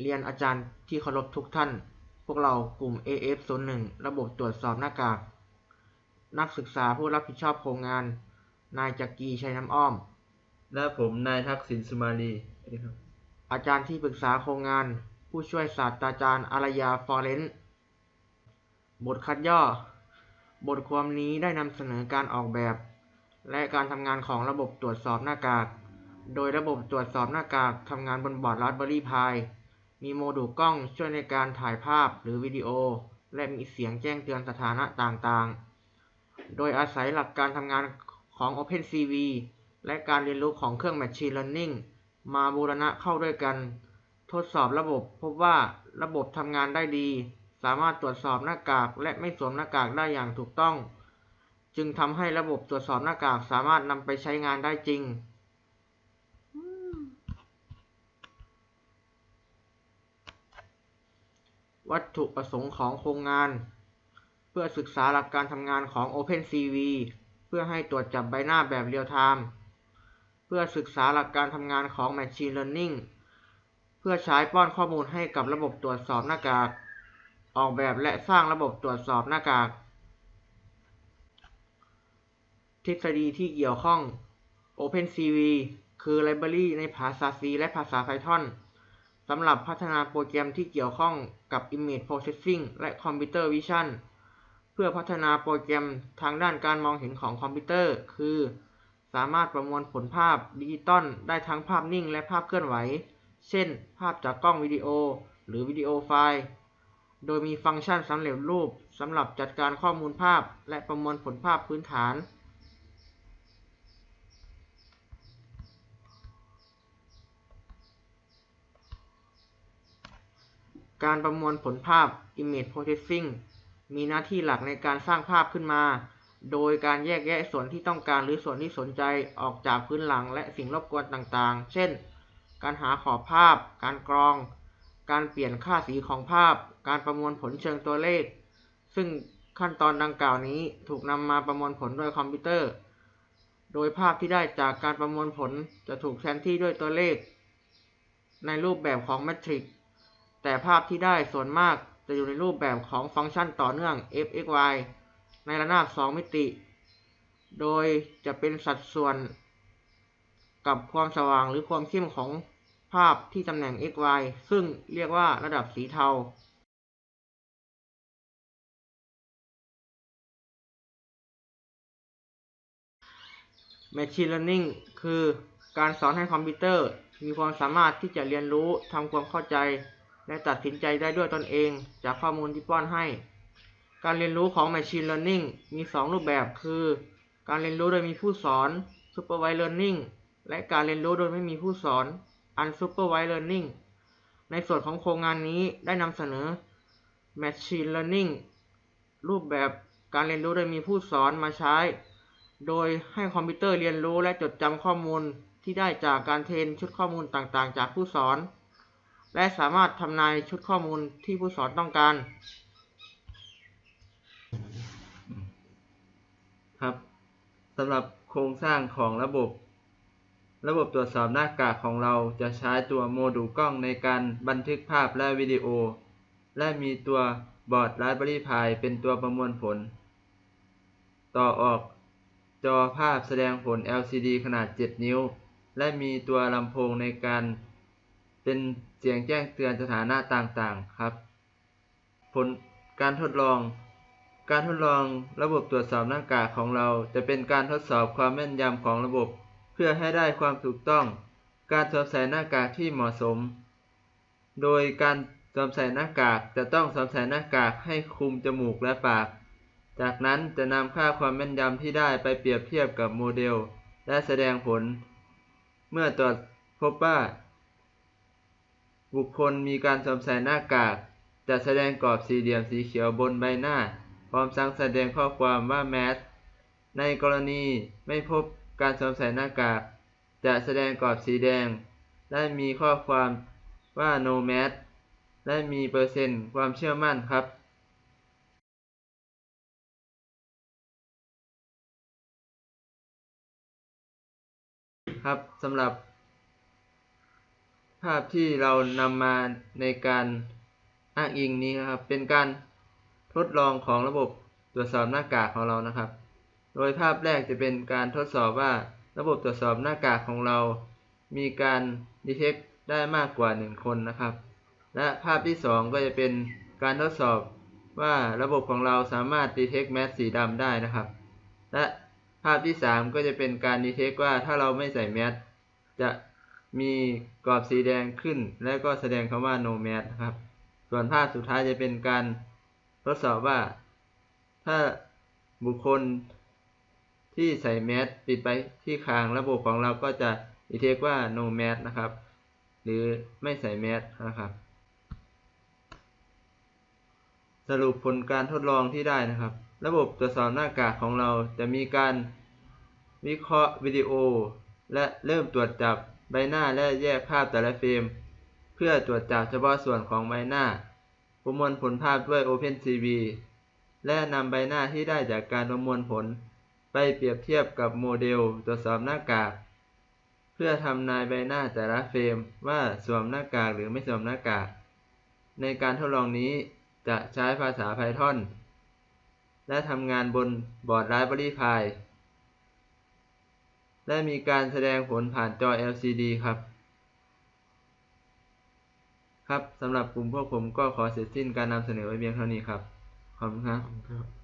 เรียนอาจารย์ที่เคารพทุกท่าน พวกเรากลุ่ม AF01 ระบบตรวจสอบหน้ากาก นักศึกษาผู้รับผิดชอบโครงงาน นายจักรีชัยน้ำอ้อม และผมนายทักษิณสุมาลีสวัสดีครับ อาจารย์ที่ปรึกษาโครงงาน ผู้ช่วยศาสตราจารย์อารยาฟอเรนซ์บทคัดย่อ บทความนี้ได้นำเสนอการออกแบบ และการทำงานของระบบตรวจสอบหน้ากาก โดยระบบตรวจสอบหน้ากากทำงานบนบอร์ดราสเบอร์รี่พาย มีโมดูลกล้องช่วยในการถ่ายภาพหรือวิดีโอ และมีเสียงแจ้งเตือนสถานะต่างๆ โดยอาศัยหลักการทำงานของ OpenCV และการเรียนรู้ของเครื่อง Machine Learning มาบูรณะเข้าด้วยกัน ทดสอบระบบพบว่าระบบทำงานได้ดี สามารถตรวจสอบหน้ากากและไม่สวมหน้ากากได้อย่างถูกต้อง จึงทำให้ระบบตรวจสอบหน้ากากสามารถนำไปใช้งานได้จริง วัตถุประสงค์ของโครงงาน เพื่อศึกษาหลักการทำงานของ OpenCV เพื่อให้ตรวจจับใบหน้าแบบเรียลไทม์เพื่อศึกษาหลักการทำงานของ Machine Learning เพื่อใช้ป้อนข้อมูลให้กับระบบตรวจสอบหน้ากาก ออกแบบและสร้างระบบตรวจสอบหน้ากาก ทฤษฎีที่เกี่ยวข้อง OpenCV คือไลบรารีในภาษา C และภาษา Python สำหรับพัฒนาโปรแกรมที่เกี่ยวข้องกับ Image Processing และ Computer Vision เพื่อพัฒนาโปรแกรมทางด้านการมองเห็นของคอมพิวเตอร์ คือ สามารถประมวลผลภาพดิจิตอลได้ทั้งภาพนิ่งและภาพเคลื่อนไหว เช่น ภาพจากกล้องวิดีโอ หรือวิดีโอไฟล์ โดยมีฟังก์ชันสำเร็จรูปสำหรับจัดการข้อมูลภาพและประมวลผลภาพพื้นฐาน การประมวลผลภาพ Image Processing มีหน้าที่หลักในการสร้างภาพขึ้นมา โดยการแยกแยะส่วนที่ต้องการหรือส่วนที่สนใจออกจากพื้นหลังและสิ่งรบกวนต่างๆ เช่น การหาขอบภาพ การกรอง การเปลี่ยนค่าสีของภาพ การประมวลผลเชิงตัวเลข ซึ่งขั้นตอนดังกล่าวนี้ถูกนำมาประมวลผลโดยคอมพิวเตอร์ โดยภาพที่ได้จากการประมวลผลจะถูกแทนที่ด้วยตัวเลข ในรูปแบบของแมทริกซ์ แต่ภาพที่ได้ส่วนมากจะอยู่ในรูปแบบของฟังก์ชันต่อเนื่อง f(x,y) ในระนาบ 2 มิติ โดยจะเป็นสัดส่วนกับความสว่างหรือความเข้มของภาพที่ตำแหน่ง x y ซึ่งเรียกว่าระดับสีเทา Machine Learning คือการสอนให้คอมพิวเตอร์มีความสามารถที่จะเรียนรู้ทำความเข้าใจ และตัดสินใจได้ด้วยตนเองจากข้อมูลที่ป้อนให้ การเรียนรู้ของ Machine Learning มี 2 รูปแบบคือ การเรียนรู้โดยมีผู้สอน Supervised Learning และการเรียนรู้โดยไม่มีผู้สอน Unsupervised Learning ในส่วนของโครงงานนี้ได้นำเสนอ Machine Learning รูปแบบการเรียนรู้โดยมีผู้สอนมาใช้ โดยให้คอมพิวเตอร์เรียนรู้และจดจำข้อมูลที่ได้จากการเทรนชุดข้อมูลต่างๆ จากผู้สอน และสามารถทำนายชุดข้อมูลที่ผู้สอนต้องการ ครับสำหรับโครงสร้างของระบบ ระบบตรวจสอบหน้ากากของเราจะใช้ตัวโมดูลกล้องในการบันทึกภาพและวิดีโอ และมีตัวบอร์ด Raspberry Pi เป็นตัวประมวลผล ต่อออกจอภาพแสดงผล LCD ขนาด 7 นิ้ว และมีตัวลำโพงในการ เป็นเสียงแจ้งเตือนสถานะต่างๆ ครับ ผลการทดลอง การทดลองระบบตรวจสอบหน้ากากของเรา จะเป็นการทดสอบความแม่นยำของระบบ เพื่อให้ได้ความถูกต้อง การสวมใส่หน้ากากที่เหมาะสม โดยการสวมใส่หน้ากากจะต้องสวมใส่หน้ากากให้คลุมจมูกและปาก จากนั้นจะนำค่าความแม่นยำที่ได้ไปเปรียบเทียบกับโมเดล และแสดงผล เมื่อตรวจพบว่า บุคคลมีการสวมใส่หน้ากากจะแสดงกรอบสี่เหลี่ยมสีเขียวบนใบหน้า พร้อมสั่งแสดงข้อความว่าแมสในกรณีไม่พบการสวมใส่หน้ากาก จะแสดงกรอบสีแดง และมีข้อความว่า no match และมีเปอร์เซ็นต์ความเชื่อมั่นครับครับสำหรับ ภาพที่เรานำมาในการอ้างอิงนี้นะครับ เป็นการทดลองของระบบตรวจสอบหน้ากากของเรานะครับ โดยภาพแรกจะเป็นการทดสอบว่าระบบตรวจสอบหน้ากากของเรา มีการดีเทคได้มากกว่า 1 คนนะครับ และภาพที่ 2 ก็จะเป็นการทดสอบว่าระบบของเราสามารถดีเทคแมสสีดำได้นะครับ และภาพที่ 3 ก็จะเป็นการดีเทคว่าถ้าเราไม่ใส่แมสจะ มีกรอบสีแดงขึ้น และก็แสดงคำว่า no mask นะครับ ส่วนภาพสุดท้ายจะเป็นการทดสอบว่า ถ้าบุคคลที่ใส่แมสปิดไปที่คางระบบของเราก็จะดีเทคว่า no mask นะครับ หรือไม่ใส่แมสนะครับ สรุปผลการทดลองที่ได้นะครับ ระบบตรวจสอบหน้ากากของเราจะมีการวิเคราะห์วิดีโอ และเริ่มตรวจจับ ใบหน้าและแยกภาพแต่ละเฟรม เพื่อตรวจจับเฉพาะส่วนของใบหน้า ประมวลผลภาพด้วย OpenCV และนำใบหน้าที่ได้จากการประมวลผล ไปเปรียบเทียบกับโมเดลตรวจสอบหน้ากาก เพื่อทำนายใบหน้าแต่ละเฟรมว่าสวมหน้ากากหรือไม่สวมหน้ากาก ในการทดลองนี้จะใช้ภาษา Python และทำงานบนบอร์ด Raspberry Pi และมีการแสดงผลผ่านจอ LCD ครับ ครับสำหรับกลุ่มพวกผมก็ขอเสร็จสิ้นการนำเสนอไว้เพียงเท่านี้ครับ ขอบคุณครับครับ